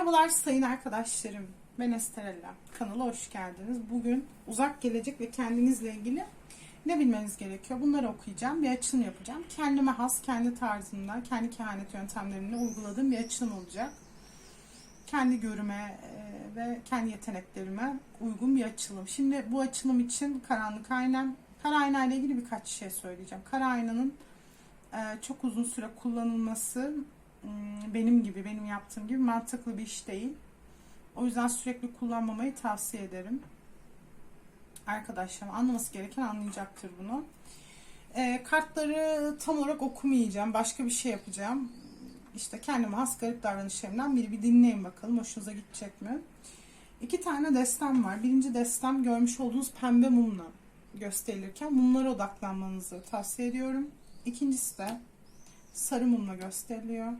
Merhabalar sayın arkadaşlarım. Ben Esterella. Kanala hoş geldiniz. Bugün uzak gelecek ve kendinizle ilgili ne bilmeniz gerekiyor? Bunları okuyacağım. Bir açılım yapacağım. Kendime has, kendi tarzımda, kendi kehanet yöntemlerimle uyguladığım bir açılım olacak. Kendi görüme e, ve kendi yeteneklerime uygun bir açılım. Şimdi bu açılım için karanlık aynam, kara ayna ile ilgili birkaç şey söyleyeceğim. Kara aynanın e, çok uzun süre kullanılması benim gibi, benim yaptığım gibi mantıklı bir iş değil. O yüzden sürekli kullanmamayı tavsiye ederim. Arkadaşlarım anlaması gereken anlayacaktır bunu. E, kartları tam olarak okumayacağım. Başka bir şey yapacağım. İşte kendime has garip davranışlarımdan biri. Bir dinleyin bakalım. Hoşunuza gidecek mi? İki tane destem var. Birinci destem görmüş olduğunuz pembe mumla gösterilirken mumlara odaklanmanızı tavsiye ediyorum. İkincisi de sarı mumla gösteriliyor.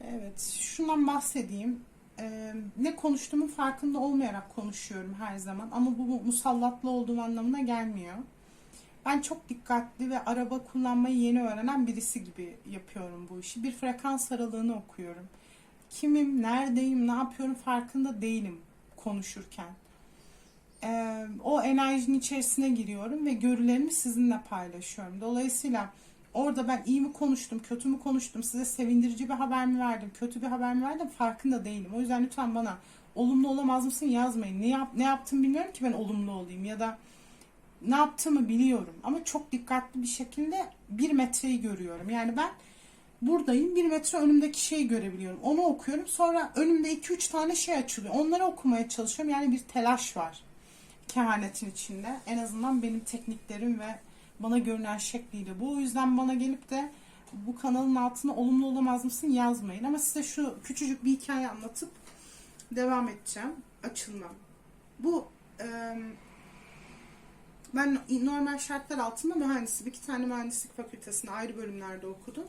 Evet, şundan bahsedeyim. Ee, ne konuştuğumun farkında olmayarak konuşuyorum her zaman. Ama bu musallatlı olduğum anlamına gelmiyor. Ben çok dikkatli ve araba kullanmayı yeni öğrenen birisi gibi yapıyorum bu işi. Bir frekans aralığını okuyorum. Kimim, neredeyim, ne yapıyorum farkında değilim konuşurken. Ee, o enerjinin içerisine giriyorum ve görülerimi sizinle paylaşıyorum. Dolayısıyla Orada ben iyi mi konuştum, kötü mü konuştum, size sevindirici bir haber mi verdim, kötü bir haber mi verdim farkında değilim. O yüzden lütfen bana olumlu olamaz mısın yazmayın. Ne, yap, ne yaptım bilmiyorum ki ben olumlu olayım ya da ne yaptığımı biliyorum. Ama çok dikkatli bir şekilde bir metreyi görüyorum. Yani ben buradayım bir metre önümdeki şeyi görebiliyorum. Onu okuyorum sonra önümde iki üç tane şey açılıyor. Onları okumaya çalışıyorum. Yani bir telaş var kehanetin içinde. En azından benim tekniklerim ve bana görünen şekliyle bu. O yüzden bana gelip de bu kanalın altına olumlu olamaz mısın yazmayın. Ama size şu küçücük bir hikaye anlatıp devam edeceğim. Açılmam. Bu e, ben normal şartlar altında mühendislik, iki tane mühendislik fakültesinde ayrı bölümlerde okudum.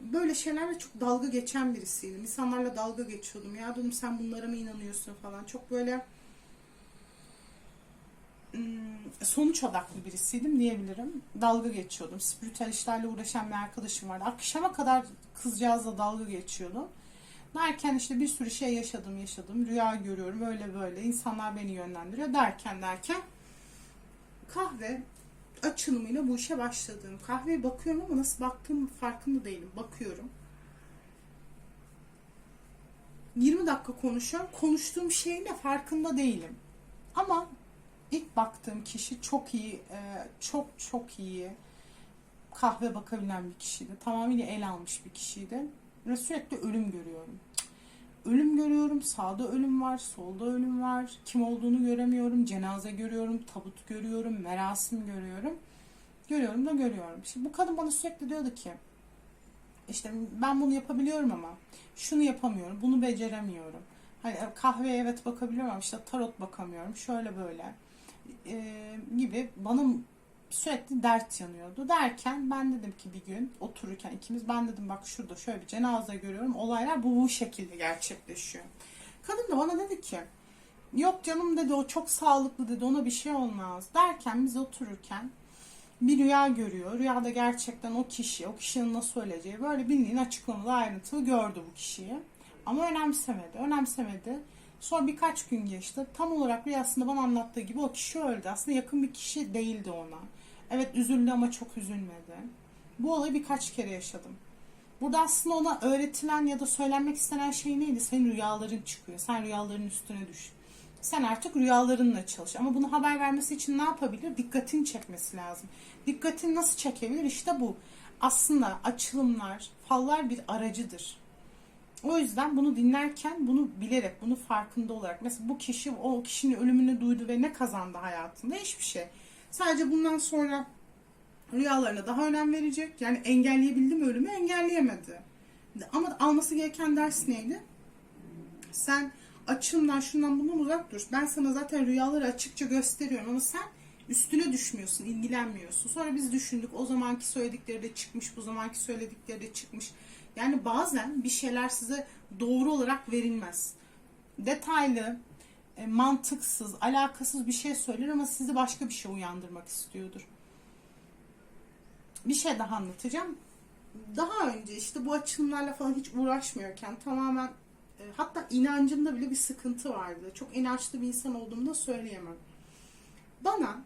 Böyle şeylerle çok dalga geçen birisiydim. İnsanlarla dalga geçiyordum. Ya dedim sen bunlara mı inanıyorsun falan. Çok böyle sonuç odaklı birisiydim diyebilirim. Dalga geçiyordum. Spiritüel işlerle uğraşan bir arkadaşım vardı. Akşama kadar kızcağızla dalga geçiyordum. Derken işte bir sürü şey yaşadım yaşadım. Rüya görüyorum öyle böyle. İnsanlar beni yönlendiriyor derken derken kahve açılımıyla bu işe başladım. Kahveye bakıyorum ama nasıl baktığım farkında değilim. Bakıyorum. 20 dakika konuşuyorum. Konuştuğum şeyin de farkında değilim. Ama ilk baktığım kişi çok iyi, e, çok çok iyi kahve bakabilen bir kişiydi. Tamamıyla el almış bir kişiydi. Ve sürekli ölüm görüyorum. Ölüm görüyorum, sağda ölüm var, solda ölüm var. Kim olduğunu göremiyorum, cenaze görüyorum, tabut görüyorum, merasim görüyorum. Görüyorum da görüyorum. Şimdi bu kadın bana sürekli diyordu ki, işte ben bunu yapabiliyorum ama şunu yapamıyorum, bunu beceremiyorum. Hani kahveye evet bakabiliyorum ama işte tarot bakamıyorum, şöyle böyle e, gibi bana sürekli dert yanıyordu. Derken ben dedim ki bir gün otururken ikimiz ben dedim bak şurada şöyle bir cenaze görüyorum. Olaylar bu, bu şekilde gerçekleşiyor. Kadın da bana dedi ki yok canım dedi o çok sağlıklı dedi ona bir şey olmaz. Derken biz otururken bir rüya görüyor. Rüyada gerçekten o kişi, o kişinin nasıl öleceği böyle bildiğin açıklamalı ayrıntılı gördü bu kişiyi. Ama önemsemedi, önemsemedi. Sonra birkaç gün geçti. Tam olarak rüyasında bana anlattığı gibi o kişi öldü. Aslında yakın bir kişi değildi ona. Evet üzüldü ama çok üzülmedi. Bu olayı birkaç kere yaşadım. Burada aslında ona öğretilen ya da söylenmek istenen şey neydi? Senin rüyaların çıkıyor. Sen rüyaların üstüne düş. Sen artık rüyalarınla çalış. Ama bunu haber vermesi için ne yapabilir? Dikkatini çekmesi lazım. Dikkatini nasıl çekebilir? İşte bu. Aslında açılımlar, fallar bir aracıdır. O yüzden bunu dinlerken bunu bilerek, bunu farkında olarak mesela bu kişi o kişinin ölümünü duydu ve ne kazandı hayatında? Hiçbir şey. Sadece bundan sonra rüyalarına daha önem verecek. Yani engelleyebildi mi ölümü? Engelleyemedi. Ama alması gereken ders neydi? Sen açımdan şundan bundan uzak dur. Ben sana zaten rüyaları açıkça gösteriyorum ama sen üstüne düşmüyorsun, ilgilenmiyorsun. Sonra biz düşündük o zamanki söyledikleri de çıkmış, bu zamanki söyledikleri de çıkmış. Yani bazen bir şeyler size doğru olarak verilmez. Detaylı, e, mantıksız, alakasız bir şey söyler ama sizi başka bir şey uyandırmak istiyordur. Bir şey daha anlatacağım. daha önce işte bu açılımlarla falan hiç uğraşmıyorken tamamen e, hatta inancımda bile bir sıkıntı vardı. Çok inançlı bir insan olduğumu da söyleyemem. Bana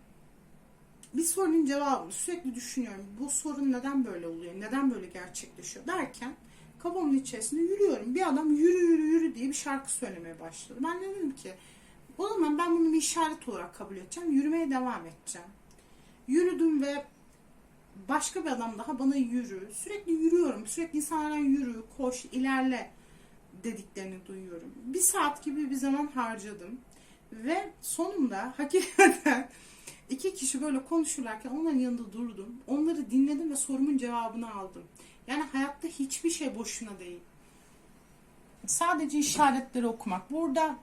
bir sorunun cevabını sürekli düşünüyorum. Bu sorun neden böyle oluyor? Neden böyle gerçekleşiyor derken kafamın içerisinde yürüyorum. Bir adam yürü yürü yürü diye bir şarkı söylemeye başladı. Ben de dedim ki o zaman ben bunu bir işaret olarak kabul edeceğim. Yürümeye devam edeceğim. Yürüdüm ve başka bir adam daha bana yürü. Sürekli yürüyorum. Sürekli insanlara yürü, koş, ilerle dediklerini duyuyorum. Bir saat gibi bir zaman harcadım. Ve sonunda hakikaten iki kişi böyle konuşurlarken onların yanında durdum. Onları dinledim ve sorumun cevabını aldım. Yani hayatta hiçbir şey boşuna değil. Sadece işaretleri okumak. Burada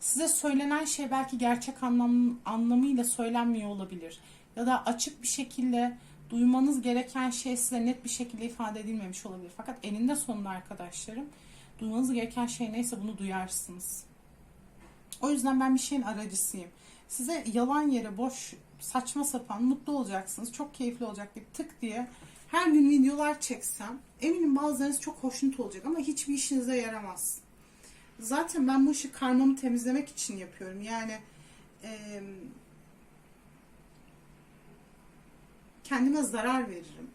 size söylenen şey belki gerçek anlam, anlamıyla söylenmiyor olabilir. Ya da açık bir şekilde duymanız gereken şey size net bir şekilde ifade edilmemiş olabilir. Fakat eninde sonunda arkadaşlarım duymanız gereken şey neyse bunu duyarsınız. O yüzden ben bir şeyin aracısıyım. Size yalan yere boş, saçma sapan, mutlu olacaksınız, çok keyifli olacak diye tık diye her gün videolar çeksem eminim bazılarınız çok hoşnut olacak ama hiçbir işinize yaramaz. Zaten ben bu işi karmamı temizlemek için yapıyorum. Yani e, kendime zarar veririm.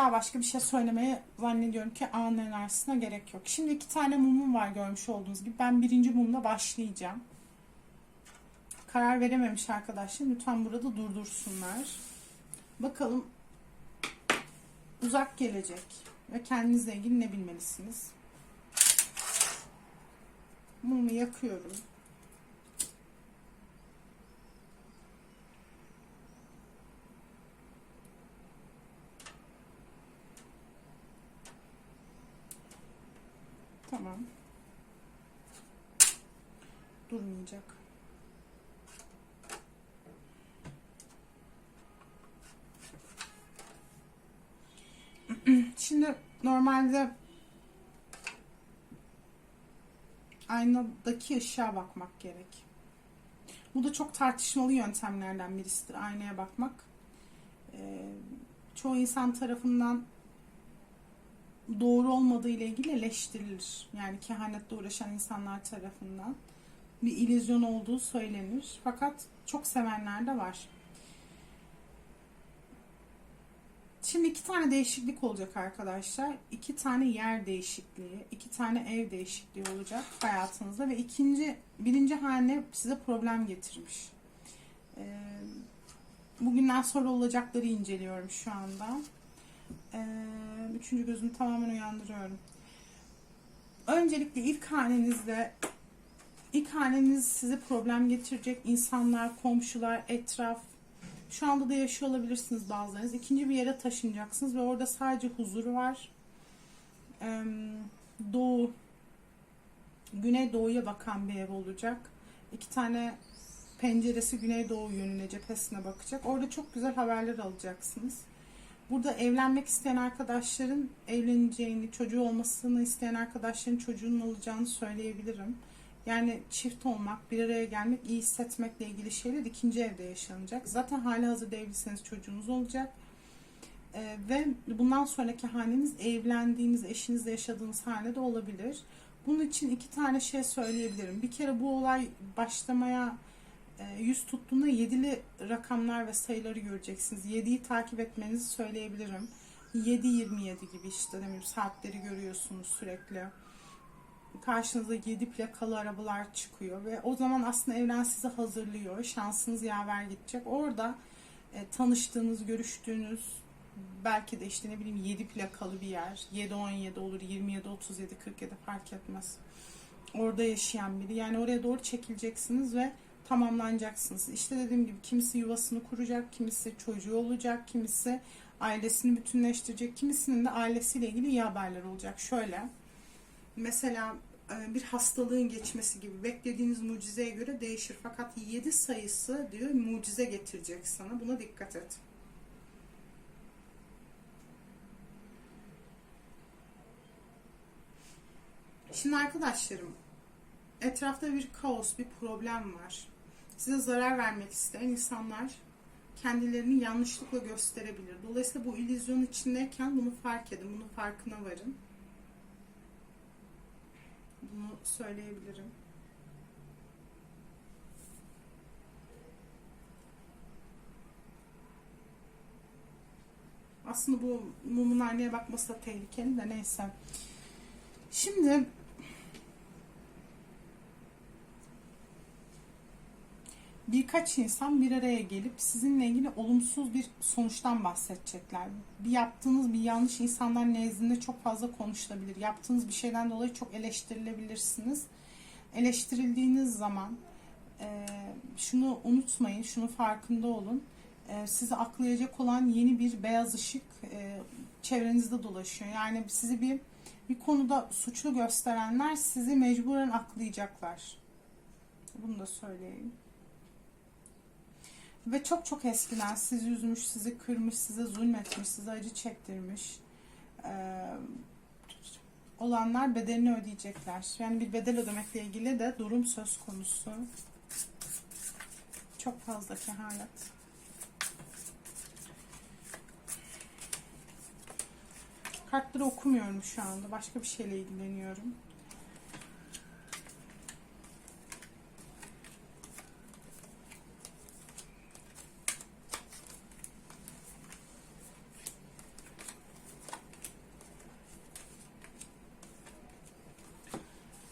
Daha başka bir şey söylemeye zannediyorum ki an enerjisine gerek yok. Şimdi iki tane mumum var görmüş olduğunuz gibi. Ben birinci mumla başlayacağım. Karar verememiş arkadaşlar. Lütfen burada durdursunlar. Bakalım uzak gelecek ve kendinizle ilgili ne bilmelisiniz? Mumu yakıyorum. Tamam. Durmayacak. Şimdi normalde aynadaki ışığa bakmak gerek. Bu da çok tartışmalı yöntemlerden birisidir aynaya bakmak. Ee, çoğu insan tarafından doğru olmadığı ile ilgili eleştirilir. Yani kehanetle uğraşan insanlar tarafından bir illüzyon olduğu söylenir. Fakat çok sevenler de var. Şimdi iki tane değişiklik olacak arkadaşlar. İki tane yer değişikliği, iki tane ev değişikliği olacak hayatınızda ve ikinci, birinci hane size problem getirmiş. Ee, bugünden sonra olacakları inceliyorum şu anda. Ee, üçüncü gözümü tamamen uyandırıyorum. Öncelikle ilk hanenizde ilk haneniz size problem getirecek insanlar, komşular, etraf, şu anda da yaşıyor olabilirsiniz bazılarınız. İkinci bir yere taşınacaksınız ve orada sadece huzur var. Ee, doğu, güney doğuya bakan bir ev olacak. İki tane penceresi güneydoğu yönüne cephesine bakacak. Orada çok güzel haberler alacaksınız. Burada evlenmek isteyen arkadaşların evleneceğini, çocuğu olmasını isteyen arkadaşların çocuğunun olacağını söyleyebilirim. Yani çift olmak, bir araya gelmek, iyi hissetmekle ilgili şeyler ikinci evde yaşanacak. Zaten hali hazırda evliseniz çocuğunuz olacak. Ee, ve bundan sonraki haneniz evlendiğiniz, eşinizle yaşadığınız hane de olabilir. Bunun için iki tane şey söyleyebilirim. Bir kere bu olay başlamaya yüz tuttuğunda yedili rakamlar ve sayıları göreceksiniz. Yediyi takip etmenizi söyleyebilirim. 7-27 gibi işte demeyeyim saatleri görüyorsunuz sürekli karşınıza 7 plakalı arabalar çıkıyor ve o zaman aslında evren sizi hazırlıyor. Şansınız yaver gidecek. Orada e, tanıştığınız, görüştüğünüz belki de işte ne bileyim 7 plakalı bir yer. 7-17 olur, 27, 37, 47 fark etmez. Orada yaşayan biri. Yani oraya doğru çekileceksiniz ve tamamlanacaksınız. İşte dediğim gibi kimisi yuvasını kuracak, kimisi çocuğu olacak, kimisi ailesini bütünleştirecek, kimisinin de ailesiyle ilgili iyi haberler olacak. Şöyle, mesela e, bir hastalığın geçmesi gibi beklediğiniz mucizeye göre değişir. Fakat 7 sayısı diyor mucize getirecek sana. Buna dikkat et. Şimdi arkadaşlarım etrafta bir kaos, bir problem var. Size zarar vermek isteyen insanlar kendilerini yanlışlıkla gösterebilir. Dolayısıyla bu illüzyon içindeyken bunu fark edin, bunun farkına varın. Bunu söyleyebilirim. Aslında bu mumun aynaya bakması da tehlikeli de neyse. Şimdi birkaç insan bir araya gelip sizinle ilgili olumsuz bir sonuçtan bahsedecekler. Bir yaptığınız bir yanlış insanlar nezdinde çok fazla konuşulabilir. Yaptığınız bir şeyden dolayı çok eleştirilebilirsiniz. Eleştirildiğiniz zaman e, şunu unutmayın, şunu farkında olun. E, sizi aklayacak olan yeni bir beyaz ışık e, çevrenizde dolaşıyor. Yani sizi bir bir konuda suçlu gösterenler sizi mecburen aklayacaklar. Bunu da söyleyeyim. Ve çok çok eskiden sizi üzmüş, sizi kırmış, size zulmetmiş, size acı çektirmiş ee, olanlar bedelini ödeyecekler. Yani bir bedel ödemekle ilgili de durum söz konusu. Çok fazla kehanet. Kartları okumuyorum şu anda. Başka bir şeyle ilgileniyorum.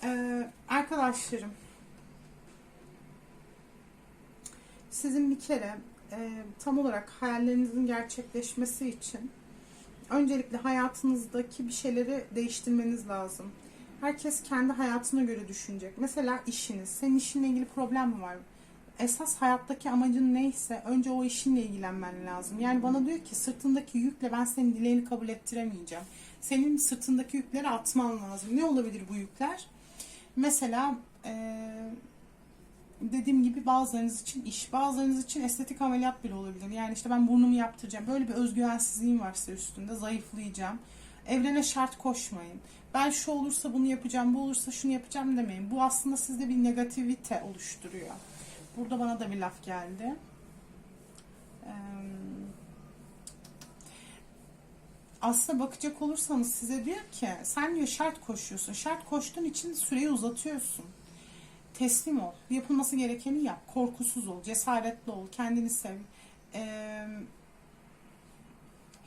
Ee, arkadaşlarım sizin bir kere e, tam olarak hayallerinizin gerçekleşmesi için öncelikle hayatınızdaki bir şeyleri değiştirmeniz lazım. Herkes kendi hayatına göre düşünecek. Mesela işiniz. Senin işinle ilgili problem mi var? Esas hayattaki amacın neyse önce o işinle ilgilenmen lazım. Yani bana diyor ki sırtındaki yükle ben senin dileğini kabul ettiremeyeceğim. Senin sırtındaki yükleri atman lazım. Ne olabilir bu yükler? Mesela ee, dediğim gibi bazılarınız için iş, bazılarınız için estetik ameliyat bile olabilir. Yani işte ben burnumu yaptıracağım. Böyle bir özgüvensizliğim varsa üstünde zayıflayacağım. Evrene şart koşmayın. Ben şu olursa bunu yapacağım, bu olursa şunu yapacağım demeyin. Bu aslında sizde bir negativite oluşturuyor. Burada bana da bir laf geldi. Ee, aslında bakacak olursanız size diyor ki sen diyor şart koşuyorsun. Şart koştuğun için süreyi uzatıyorsun. Teslim ol. Yapılması gerekeni yap. Korkusuz ol. Cesaretli ol. Kendini sev. Ee,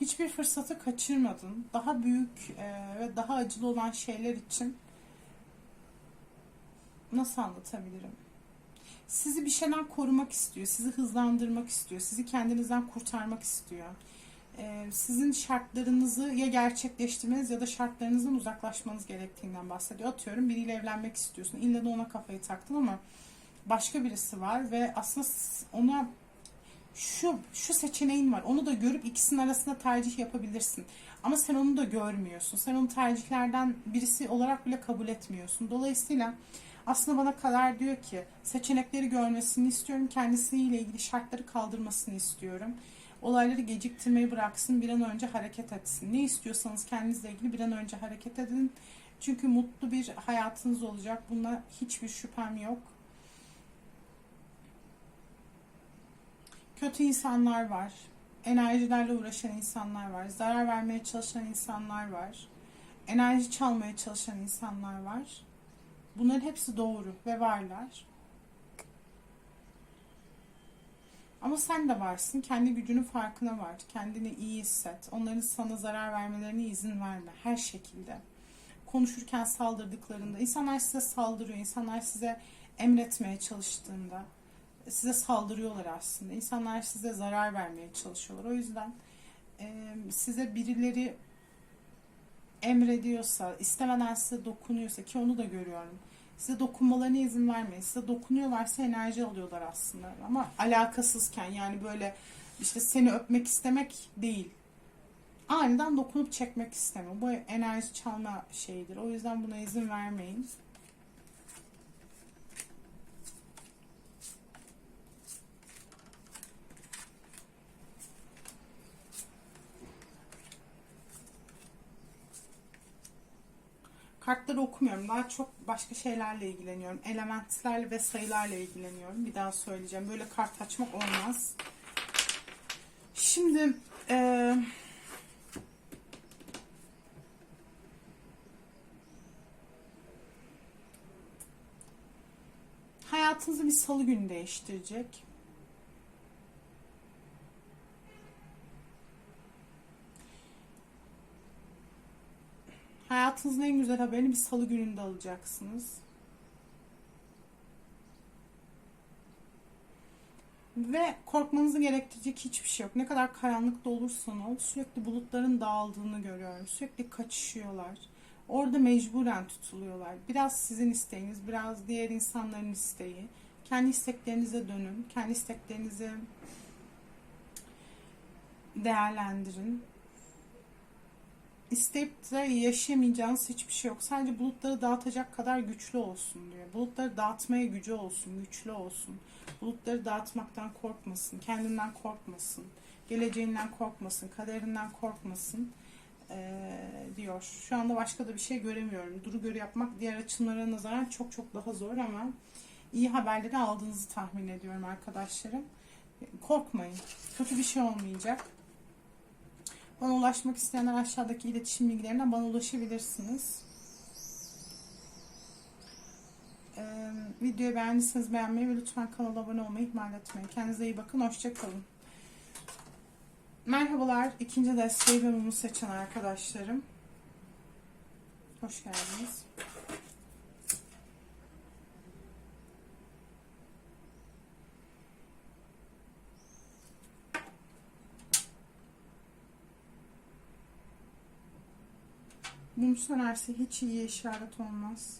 hiçbir fırsatı kaçırmadın. Daha büyük e, ve daha acılı olan şeyler için nasıl anlatabilirim? Sizi bir şeyden korumak istiyor. Sizi hızlandırmak istiyor. Sizi kendinizden kurtarmak istiyor. Ee, sizin şartlarınızı ya gerçekleştirmeniz ya da şartlarınızdan uzaklaşmanız gerektiğinden bahsediyor. Atıyorum biriyle evlenmek istiyorsun. İlle de ona kafayı taktın ama başka birisi var ve aslında ona şu şu seçeneğin var. Onu da görüp ikisinin arasında tercih yapabilirsin. Ama sen onu da görmüyorsun. Sen onu tercihlerden birisi olarak bile kabul etmiyorsun. Dolayısıyla aslında bana kadar diyor ki seçenekleri görmesini istiyorum. Kendisiyle ilgili şartları kaldırmasını istiyorum olayları geciktirmeyi bıraksın, bir an önce hareket etsin. Ne istiyorsanız kendinizle ilgili bir an önce hareket edin. Çünkü mutlu bir hayatınız olacak. Buna hiçbir şüphem yok. Kötü insanlar var. Enerjilerle uğraşan insanlar var. Zarar vermeye çalışan insanlar var. Enerji çalmaya çalışan insanlar var. Bunların hepsi doğru ve varlar. Ama sen de varsın. Kendi gücünün farkına var. Kendini iyi hisset. Onların sana zarar vermelerine izin verme. Her şekilde. Konuşurken saldırdıklarında. insanlar size saldırıyor. İnsanlar size emretmeye çalıştığında size saldırıyorlar aslında. İnsanlar size zarar vermeye çalışıyorlar. O yüzden e, size birileri emrediyorsa, istemeden size dokunuyorsa ki onu da görüyorum Size dokunmalarına izin vermeyin. Size dokunuyorlarsa enerji alıyorlar aslında. Ama alakasızken yani böyle işte seni öpmek istemek değil. Aniden dokunup çekmek isteme. Bu enerji çalma şeyidir. O yüzden buna izin vermeyin. Kartları okumuyorum. Daha çok başka şeylerle ilgileniyorum. Elementlerle ve sayılarla ilgileniyorum. Bir daha söyleyeceğim. Böyle kart açmak olmaz. Şimdi e, hayatınızı bir salı günü değiştirecek. Hayatınızın en güzel haberini bir salı gününde alacaksınız. Ve korkmanızı gerektirecek hiçbir şey yok. Ne kadar karanlıkta olursan ol sürekli bulutların dağıldığını görüyorum. Sürekli kaçışıyorlar. Orada mecburen tutuluyorlar. Biraz sizin isteğiniz, biraz diğer insanların isteği. Kendi isteklerinize dönün. Kendi isteklerinizi değerlendirin. İsteyip de yaşayamayacağınız hiçbir şey yok. Sadece bulutları dağıtacak kadar güçlü olsun diyor. Bulutları dağıtmaya gücü olsun, güçlü olsun. Bulutları dağıtmaktan korkmasın, kendinden korkmasın, geleceğinden korkmasın, kaderinden korkmasın ee, diyor. Şu anda başka da bir şey göremiyorum. Duru görü yapmak diğer açımlara nazaran çok çok daha zor ama iyi haberleri aldığınızı tahmin ediyorum arkadaşlarım. Korkmayın. Kötü bir şey olmayacak. Bana ulaşmak isteyenler aşağıdaki iletişim bilgilerinden bana ulaşabilirsiniz. Ee, videoyu beğendiyseniz beğenmeyi ve lütfen kanala abone olmayı ihmal etmeyin. Kendinize iyi bakın. Hoşçakalın. Merhabalar. ikinci desteği ve mumu seçen arkadaşlarım. Hoş geldiniz. Mum sönerse hiç iyi işaret olmaz.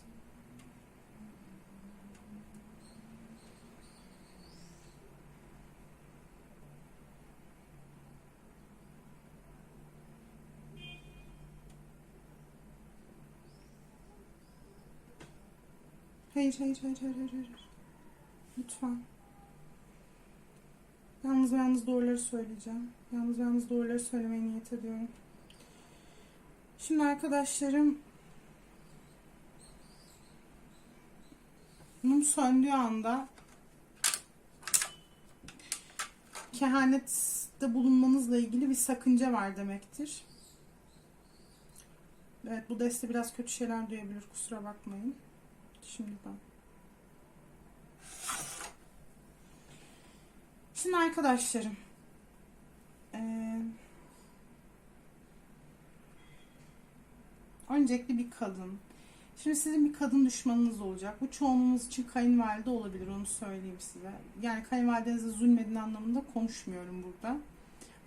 Hayır, hayır, hayır, hayır, hayır, hayır. Lütfen. Yalnız yalnız doğruları söyleyeceğim. Yalnız yalnız doğruları söylemeye niyet ediyorum. Şimdi arkadaşlarım mum söndüğü anda kehanette bulunmanızla ilgili bir sakınca var demektir. Evet bu deste biraz kötü şeyler duyabilir kusura bakmayın. Şimdiden. Şimdi arkadaşlarım eee Öncelikle bir kadın. Şimdi sizin bir kadın düşmanınız olacak. Bu çoğunluğunuz için kayınvalide olabilir onu söyleyeyim size. Yani kayınvalidenize zulmedin anlamında konuşmuyorum burada.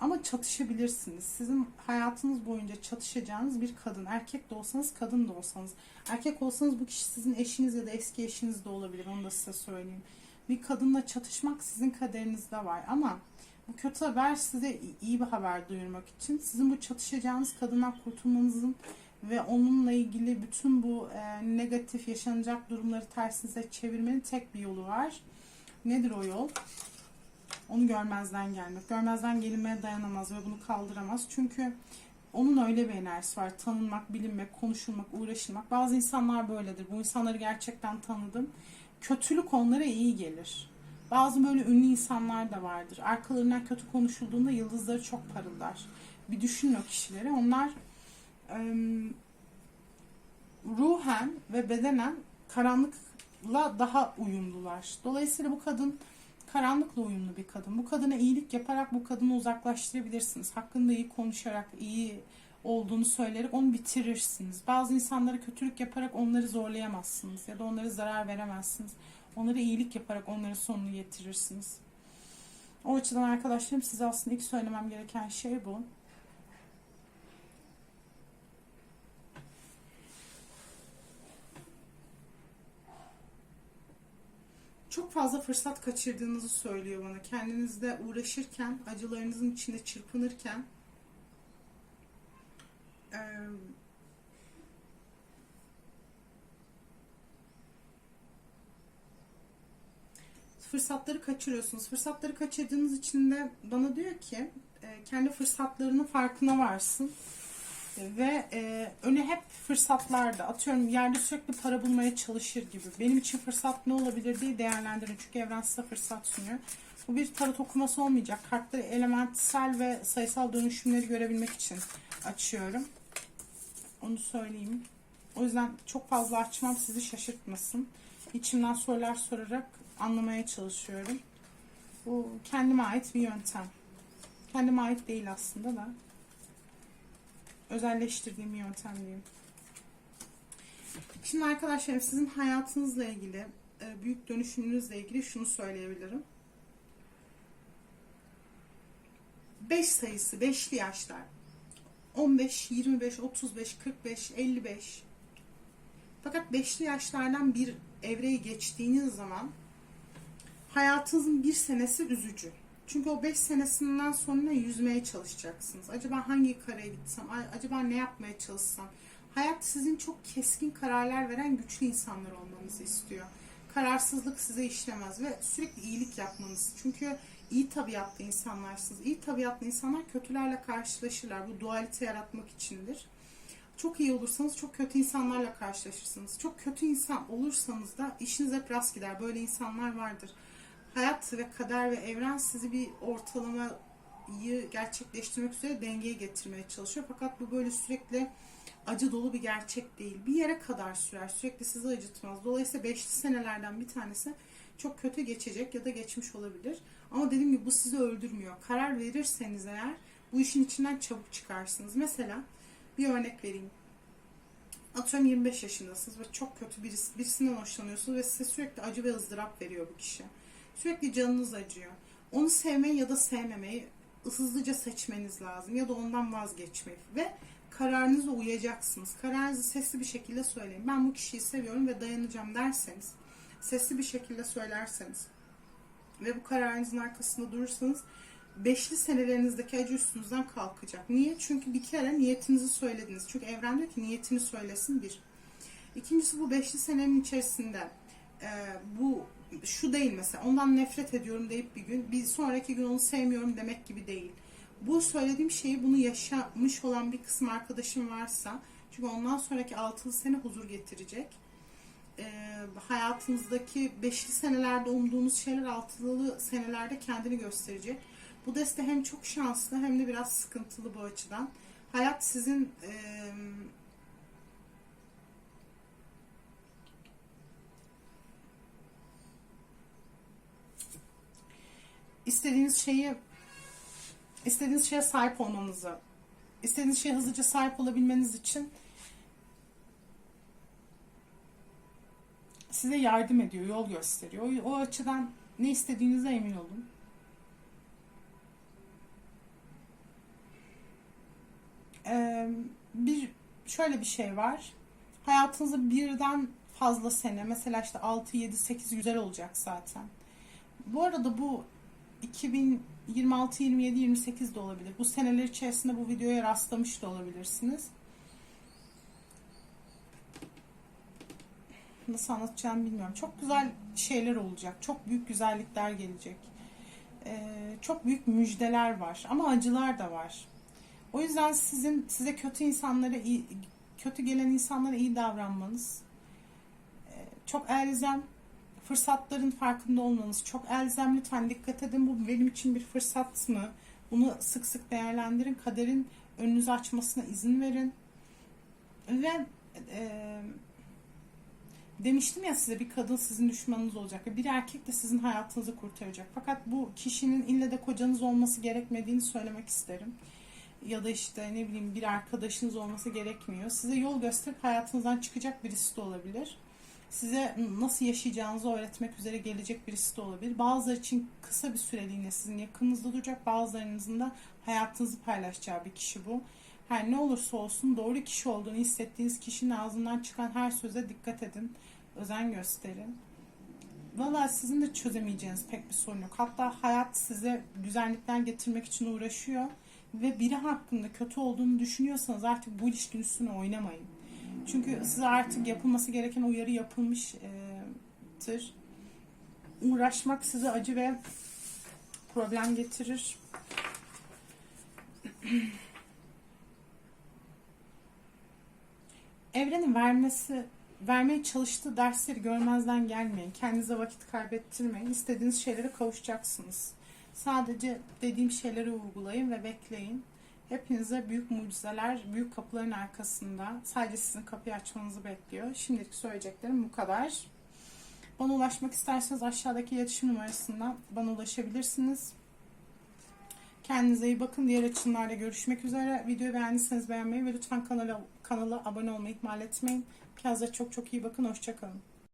Ama çatışabilirsiniz. Sizin hayatınız boyunca çatışacağınız bir kadın. Erkek de olsanız, kadın da olsanız. Erkek olsanız bu kişi sizin eşiniz ya da eski eşiniz de olabilir. Onu da size söyleyeyim. Bir kadınla çatışmak sizin kaderinizde var. Ama bu kötü haber size iyi bir haber duyurmak için. Sizin bu çatışacağınız kadından kurtulmanızın ve onunla ilgili bütün bu e, negatif yaşanacak durumları tersinize çevirmenin tek bir yolu var. Nedir o yol? Onu görmezden gelmek. Görmezden gelinmeye dayanamaz ve bunu kaldıramaz. Çünkü onun öyle bir enerjisi var. Tanınmak, bilinmek, konuşulmak, uğraşılmak. Bazı insanlar böyledir. Bu insanları gerçekten tanıdım. Kötülük onlara iyi gelir. Bazı böyle ünlü insanlar da vardır. Arkalarından kötü konuşulduğunda yıldızları çok parıldar. Bir düşünün o kişileri. Onlar ruhen ve bedenen karanlıkla daha uyumlular. Dolayısıyla bu kadın karanlıkla uyumlu bir kadın. Bu kadına iyilik yaparak bu kadını uzaklaştırabilirsiniz. Hakkında iyi konuşarak, iyi olduğunu söyleyerek onu bitirirsiniz. Bazı insanlara kötülük yaparak onları zorlayamazsınız ya da onlara zarar veremezsiniz. Onlara iyilik yaparak onların sonunu getirirsiniz. O açıdan arkadaşlarım size aslında ilk söylemem gereken şey bu. Çok fazla fırsat kaçırdığınızı söylüyor bana. Kendinizde uğraşırken, acılarınızın içinde çırpınırken fırsatları kaçırıyorsunuz. Fırsatları kaçırdığınız için de bana diyor ki kendi fırsatlarının farkına varsın Ve e, öne hep fırsatlarda atıyorum yerde sürekli para bulmaya çalışır gibi. Benim için fırsat ne olabilir diye değerlendirin. Çünkü evren size fırsat sunuyor. Bu bir tarot okuması olmayacak. Kartları elementsel ve sayısal dönüşümleri görebilmek için açıyorum. Onu söyleyeyim. O yüzden çok fazla açmam sizi şaşırtmasın. İçimden sorular sorarak anlamaya çalışıyorum. Bu kendime ait bir yöntem. Kendime ait değil aslında da. Özelleştirdiğim yöntem diyeyim. Şimdi arkadaşlar sizin hayatınızla ilgili, e, büyük dönüşümünüzle ilgili şunu söyleyebilirim. 5 sayısı, 5'li yaşlar. 15, 25, 35, 45, 55. Fakat 5'li yaşlardan bir evreye geçtiğiniz zaman hayatınızın bir senesi üzücü. Çünkü o 5 senesinden sonra yüzmeye çalışacaksınız. Acaba hangi karaya gitsem? Acaba ne yapmaya çalışsam? Hayat sizin çok keskin kararlar veren güçlü insanlar olmanızı istiyor. Kararsızlık size işlemez ve sürekli iyilik yapmanız. Çünkü iyi tabiatlı insanlarsınız. İyi tabiatlı insanlar kötülerle karşılaşırlar. Bu dualite yaratmak içindir. Çok iyi olursanız çok kötü insanlarla karşılaşırsınız. Çok kötü insan olursanız da işiniz hep rast gider. Böyle insanlar vardır. Hayat ve kader ve evren sizi bir ortalamayı gerçekleştirmek üzere dengeye getirmeye çalışıyor. Fakat bu böyle sürekli acı dolu bir gerçek değil. Bir yere kadar sürer. Sürekli sizi acıtmaz. Dolayısıyla beşli senelerden bir tanesi çok kötü geçecek ya da geçmiş olabilir. Ama dediğim gibi bu sizi öldürmüyor. Karar verirseniz eğer bu işin içinden çabuk çıkarsınız. Mesela bir örnek vereyim. Atıyorum 25 yaşındasınız ve çok kötü birisi, birisinden hoşlanıyorsunuz ve size sürekli acı ve ızdırap veriyor bu kişi. Sürekli canınız acıyor. Onu sevmeyi ya da sevmemeyi hızlıca seçmeniz lazım ya da ondan vazgeçmeyi ve kararınıza uyacaksınız. Kararınızı sesli bir şekilde söyleyin. Ben bu kişiyi seviyorum ve dayanacağım derseniz, sesli bir şekilde söylerseniz ve bu kararınızın arkasında durursanız beşli senelerinizdeki acı üstünüzden kalkacak. Niye? Çünkü bir kere niyetinizi söylediniz. Çünkü evren diyor ki niyetini söylesin bir. İkincisi bu beşli senenin içerisinde e, bu şu değil mesela ondan nefret ediyorum deyip bir gün bir sonraki gün onu sevmiyorum demek gibi değil. Bu söylediğim şeyi bunu yaşamış olan bir kısım arkadaşım varsa çünkü ondan sonraki altılı sene huzur getirecek. E, hayatınızdaki beşli senelerde umduğunuz şeyler altılı senelerde kendini gösterecek. Bu deste hem çok şanslı hem de biraz sıkıntılı bu açıdan. Hayat sizin e, istediğiniz şeyi istediğiniz şeye sahip olmanızı, istediğiniz şeye hızlıca sahip olabilmeniz için size yardım ediyor, yol gösteriyor. O, açıdan ne istediğinize emin olun. Ee, bir şöyle bir şey var. Hayatınızda birden fazla sene, mesela işte 6, 7, 8 güzel olacak zaten. Bu arada bu 2026, 27, 28 de olabilir. Bu seneler içerisinde bu videoya rastlamış da olabilirsiniz. Nasıl anlatacağımı bilmiyorum. Çok güzel şeyler olacak. Çok büyük güzellikler gelecek. Ee, çok büyük müjdeler var. Ama acılar da var. O yüzden sizin size kötü insanlara iyi, kötü gelen insanlara iyi davranmanız, e, çok elzem fırsatların farkında olmanız, çok elzem lütfen dikkat edin bu benim için bir fırsat mı? Bunu sık sık değerlendirin. Kaderin önünüzü açmasına izin verin. Ve e, demiştim ya size bir kadın sizin düşmanınız olacak bir erkek de sizin hayatınızı kurtaracak. Fakat bu kişinin ille de kocanız olması gerekmediğini söylemek isterim ya da işte ne bileyim bir arkadaşınız olması gerekmiyor. Size yol gösterip hayatınızdan çıkacak birisi de olabilir. Size nasıl yaşayacağınızı öğretmek üzere gelecek birisi de olabilir. Bazıları için kısa bir süreliğine sizin yakınınızda duracak. Bazılarınızın da hayatınızı paylaşacağı bir kişi bu. Her ne olursa olsun doğru kişi olduğunu hissettiğiniz kişinin ağzından çıkan her söze dikkat edin. Özen gösterin. Valla sizin de çözemeyeceğiniz pek bir sorun yok. Hatta hayat size güzellikler getirmek için uğraşıyor ve biri hakkında kötü olduğunu düşünüyorsanız artık bu ilişkin üstüne oynamayın. Çünkü size artık yapılması gereken uyarı yapılmıştır. Uğraşmak size acı ve problem getirir. evrenin vermesi vermeye çalıştığı dersleri görmezden gelmeyin. Kendinize vakit kaybettirmeyin. İstediğiniz şeylere kavuşacaksınız. Sadece dediğim şeyleri uygulayın ve bekleyin. Hepinize büyük mucizeler, büyük kapıların arkasında sadece sizin kapıyı açmanızı bekliyor. Şimdilik söyleyeceklerim bu kadar. Bana ulaşmak isterseniz aşağıdaki iletişim numarasından bana ulaşabilirsiniz. Kendinize iyi bakın. Diğer açımlarda görüşmek üzere. Videoyu beğendiyseniz beğenmeyi ve lütfen kanala, kanala abone olmayı ihmal etmeyin. Kendinize çok çok iyi bakın. Hoşçakalın.